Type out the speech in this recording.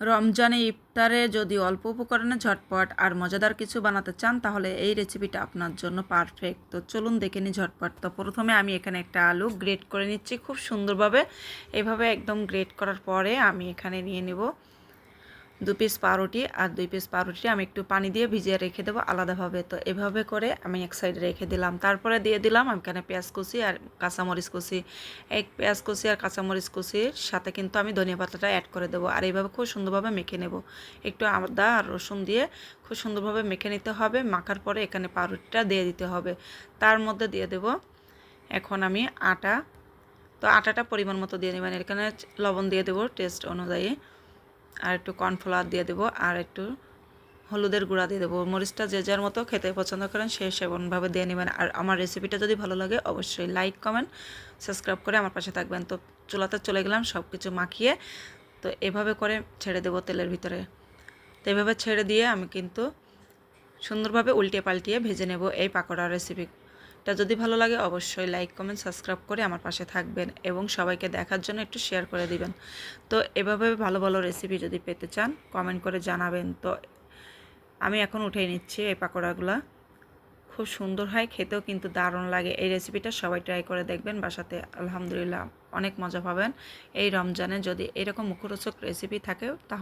রমজানে ইফতারে যদি অল্প উপকরণে ঝটপট আর মজাদার কিছু বানাতে চান, তাহলে এই রেসিপিটা আপনার জন্য পারফেক্ট তো চলুন দেখে নিই ঝটপট। তো প্রথমে আমি এখানে একটা আলু গ্রেট করে নিচ্ছি খুব সুন্দরভাবে। এভাবে একদম গ্রেট করার পরে আমি এখানে নিয়ে নেব দু পিস পাউরুটি আর দুই পিস পাউরুটি আমি একটু পানি দিয়ে ভিজিয়ে রেখে দেবো আলাদাভাবে। তো এভাবে করে আমি এক সাইডে রেখে দিলাম। তারপরে দিয়ে দিলাম এখানে পেঁয়াজ কুচি আর কাঁচামরিচ কুচি। এক পেঁয়াজ কুচি আর কাঁচামরিচ কুচির সাথে কিন্তু আমি ধনিয়া পাতাটা অ্যাড করে দেবো আর এইভাবে খুব সুন্দরভাবে মেখে নেব। একটু আদা আর রসুন দিয়ে খুব সুন্দরভাবে মেখে নিতে হবে। মাখার পরে এখানে পাউরুটিটা দিয়ে দিতে হবে। তার মধ্যে দিয়ে দেব এখন আমি আটা। তো আটাটা পরিমাণ মতো দিয়ে নেবেন। এখানে লবণ দিয়ে দেবো টেস্ট অনুযায়ী। আর একটু কর্নফ্লাওয়ার দিয়ে দেবো, আর একটু হলুদের গুঁড়া দিয়ে দেবো। মরিচটা যে যার মতো খেতে পছন্দ করেন সে সেমনভাবে দিয়ে নেবেন। আর আমার রেসিপিটা যদি ভালো লাগে, অবশ্যই লাইক কমেন্ট সাবস্ক্রাইব করে আমার পাশে থাকবেন। তো চুলাতে চলে গেলাম সব কিছু মাখিয়ে, তো এভাবে করে ছেড়ে দেবো তেলের ভিতরে। তো এভাবে ছেড়ে দিয়ে আমি কিন্তু সুন্দরভাবে উল্টে পাল্টিয়ে ভেজে নেব এই পাকোড়া রেসিপি টা যদি ভালো লাগে, অবশ্যই লাইক কমেন্ট সাবস্ক্রাইব করে আমার পাশে থাকবেন এবং সবাইকে দেখার জন্য একটু শেয়ার করে দিবেন। তো এভাবে ভালো ভালো রেসিপি যদি পেতে চান কমেন্ট করে জানাবেন। তো আমি এখন উঠে নিচ্ছি এই পাকোড়াগুলো। খুব সুন্দর হয়, খেতেও কিন্তু দারুণ লাগে। এই রেসিপিটা সবাই ট্রাই করে দেখবেন বাসাতে। আলহামদুলিল্লাহ, অনেক মজা পাবেন। এই রমজানে যদি এরকম মুখরোচক রেসিপি থাকে, তাহলে